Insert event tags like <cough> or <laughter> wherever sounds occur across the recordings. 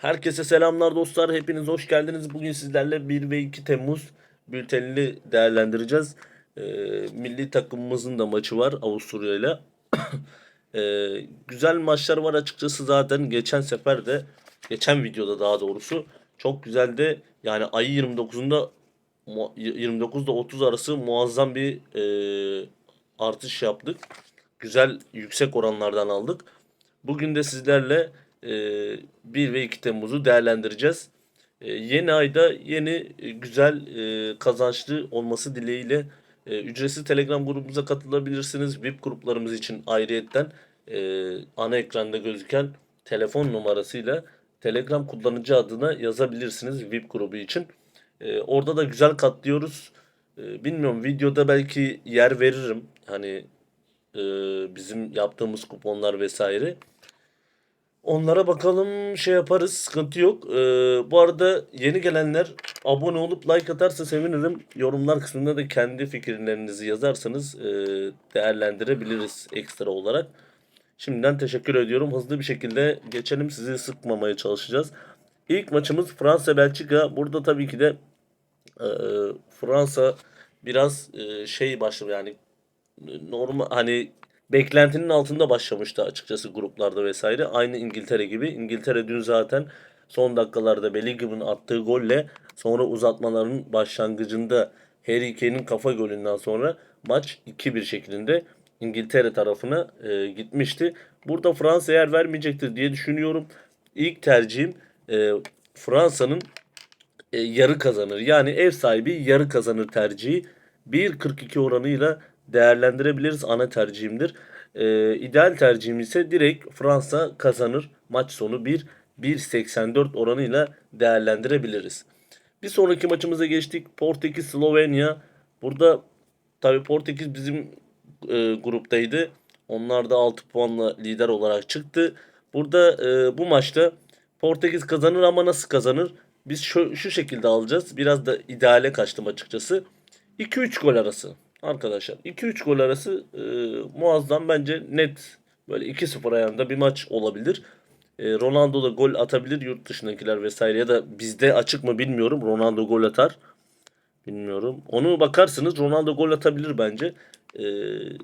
Herkese selamlar dostlar. Hepiniz hoş geldiniz. Bugün sizlerle 1 ve 2 Temmuz bültenini değerlendireceğiz. Ee, milli takımımızın da maçı var Avusturya ile. <coughs> Ee, güzel maçlar var açıkçası zaten. Geçen sefer de, geçen videoda daha doğrusu çok güzeldi. Yani ayı 29'unda mu- 29'da 30 arası muazzam bir e, artış yaptık. Güzel yüksek oranlardan aldık. Bugün de sizlerle 1 ve 2 Temmuz'u değerlendireceğiz. E, yeni ayda yeni e, güzel e, kazançlı olması dileğiyle e, ücretsiz Telegram grubumuza katılabilirsiniz. VIP gruplarımız için ayrıyetten ana ekranda gözüken telefon numarasıyla Telegram kullanıcı adına yazabilirsiniz VIP grubu için. E, orada da güzel katlıyoruz. Bilmiyorum videoda belki yer veririm. Hani bizim yaptığımız kuponlar vesaire. Onlara bakalım şey yaparız sıkıntı yok. Ee, bu arada yeni gelenler abone olup like atarsa sevinirim. Yorumlar kısmında da kendi fikirlerinizi yazarsanız e, değerlendirebiliriz ekstra olarak. Şimdiden teşekkür ediyorum. Hızlı bir şekilde geçelim sizi sıkmamaya çalışacağız. İlk maçımız Fransa-Belçika. Burada tabii ki de e, Fransa biraz e, şey başlıyor yani normal hani beklentinin altında başlamıştı açıkçası gruplarda vesaire. Aynı İngiltere gibi. İngiltere dün zaten son dakikalarda Bellingham'ın attığı golle sonra uzatmaların başlangıcında Harry Kane'in kafa golünden sonra maç 2-1 şeklinde İngiltere tarafına e, gitmişti. Burada Fransa yer vermeyecektir diye düşünüyorum. İlk tercihim e, Fransa'nın e, yarı kazanır. Yani ev sahibi yarı kazanır tercihi 1.42 oranıyla değerlendirebiliriz. Ana tercihimdir. E, ideal tercihim ise direkt Fransa kazanır. Maç sonu 1 1.84 oranıyla değerlendirebiliriz. Bir sonraki maçımıza geçtik. Portekiz Slovenya. Burada tabii Portekiz bizim e, gruptaydı. Onlar da 6 puanla lider olarak çıktı. Burada e, bu maçta Portekiz kazanır ama nasıl kazanır? Biz şu, şu şekilde alacağız. Biraz da ideale kaçtım açıkçası. 2-3 gol arası arkadaşlar. 2-3 gol arası e, muazzam bence net böyle 2-0 ayağında bir maç olabilir. E, Ronaldo da gol atabilir yurt dışındakiler vesaire ya da bizde açık mı bilmiyorum. Ronaldo gol atar. Bilmiyorum. Onu bakarsınız Ronaldo gol atabilir bence. E,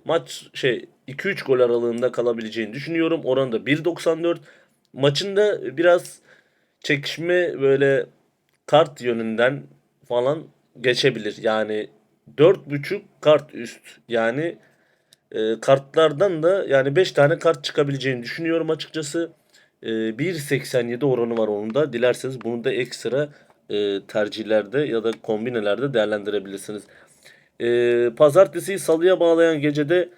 maç şey 2-3 gol aralığında kalabileceğini düşünüyorum. Oranı da 1.94. Maçında biraz çekişme böyle kart yönünden falan geçebilir. Yani 4.5 kart üst. Yani e, kartlardan da yani 5 tane kart çıkabileceğini düşünüyorum açıkçası. E, 1.87 oranı var onun da. Dilerseniz bunu da ekstra e, tercihlerde ya da kombinelerde değerlendirebilirsiniz. E, pazartesiyi salıya bağlayan gecede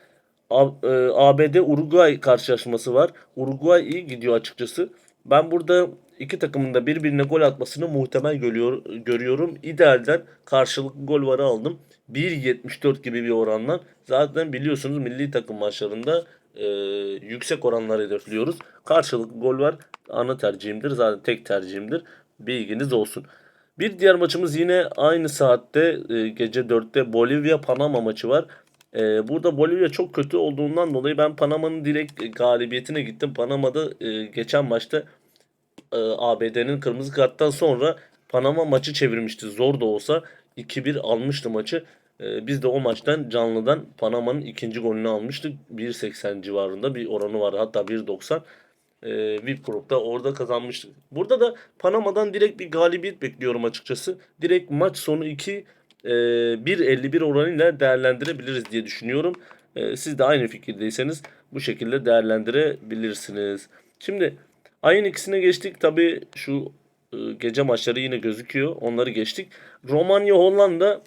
A- e, ABD Uruguay karşılaşması var. Uruguay iyi gidiyor açıkçası. Ben burada iki takımın da birbirine gol atmasını muhtemel görüyor, görüyorum. İdealden karşılıklı gol varı aldım. 1.74 gibi bir oranla. Zaten biliyorsunuz milli takım maçlarında e, yüksek oranlar hedefliyoruz. Karşılıklı gol var ana tercihimdir. Zaten tek tercihimdir. Bilginiz olsun. Bir diğer maçımız yine aynı saatte e, gece 4'te Bolivya Panama maçı var. E, burada Bolivya çok kötü olduğundan dolayı ben Panama'nın direkt galibiyetine gittim. Panama'da e, geçen maçta e, ABD'nin kırmızı karttan sonra Panama maçı çevirmişti. Zor da olsa 2-1 almıştı maçı. E, biz de o maçtan canlıdan Panama'nın ikinci golünü almıştık. 1.80 civarında bir oranı vardı. Hatta 1.90 e, VIP grupta orada kazanmıştık. Burada da Panama'dan direkt bir galibiyet bekliyorum açıkçası. Direkt maç sonu 2 e, 1.51 oranıyla değerlendirebiliriz diye düşünüyorum. Siz de aynı fikirdeyseniz bu şekilde değerlendirebilirsiniz. Şimdi ayın ikisine geçtik. Tabi şu e, gece maçları yine gözüküyor. Onları geçtik. Romanya Hollanda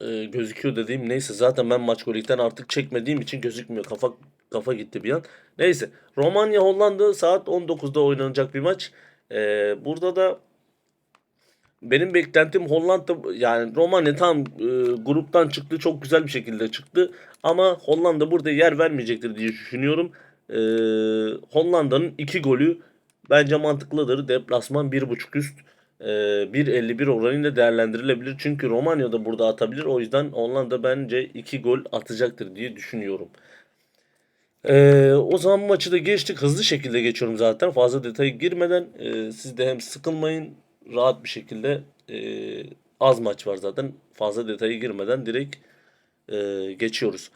e, gözüküyor dediğim neyse zaten ben maç golikten artık çekmediğim için gözükmüyor. Kafa kafa gitti bir an. Neyse Romanya Hollanda saat 19'da oynanacak bir maç. E, burada da benim beklentim Hollanda yani Romanya tam e, gruptan çıktı çok güzel bir şekilde çıktı ama Hollanda burada yer vermeyecektir diye düşünüyorum. E, Hollanda'nın 2 golü bence mantıklıdır. Deplasman 1.5 üst e, 1.51 oranıyla değerlendirilebilir. Çünkü Romanya da burada atabilir. O yüzden Hollanda bence 2 gol atacaktır diye düşünüyorum. Ee, o zaman maçı da geçtik. Hızlı şekilde geçiyorum zaten. Fazla detaya girmeden e, siz de hem sıkılmayın rahat bir şekilde e, az maç var zaten. Fazla detaya girmeden direkt e, geçiyoruz.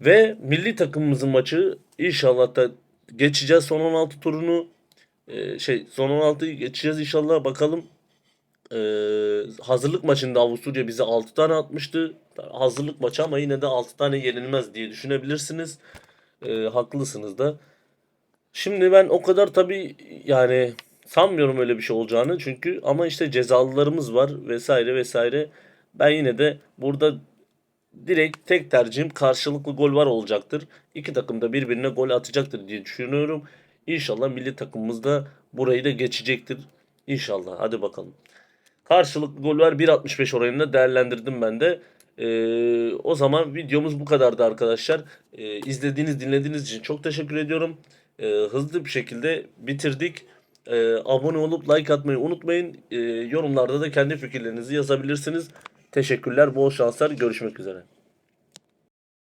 Ve milli takımımızın maçı inşallah da geçeceğiz son 16 turunu. E, şey son 16'yı geçeceğiz inşallah bakalım. E, hazırlık maçında Avusturya bize 6 tane atmıştı. Hazırlık maçı ama yine de 6 tane yenilmez diye düşünebilirsiniz. E, haklısınız da. Şimdi ben o kadar tabii yani sanmıyorum öyle bir şey olacağını çünkü ama işte cezalılarımız var vesaire vesaire. Ben yine de burada direkt tek tercihim karşılıklı gol var olacaktır. İki takım da birbirine gol atacaktır diye düşünüyorum. İnşallah milli takımımız da burayı da geçecektir. İnşallah. Hadi bakalım. Karşılıklı gol var 1.65 oranında değerlendirdim ben de. Ee, o zaman videomuz bu kadardı arkadaşlar. Ee, izlediğiniz dinlediğiniz için çok teşekkür ediyorum. Ee, hızlı bir şekilde bitirdik. Ee, abone olup like atmayı unutmayın. Ee, yorumlarda da kendi fikirlerinizi yazabilirsiniz. Teşekkürler, bol şanslar, görüşmek üzere.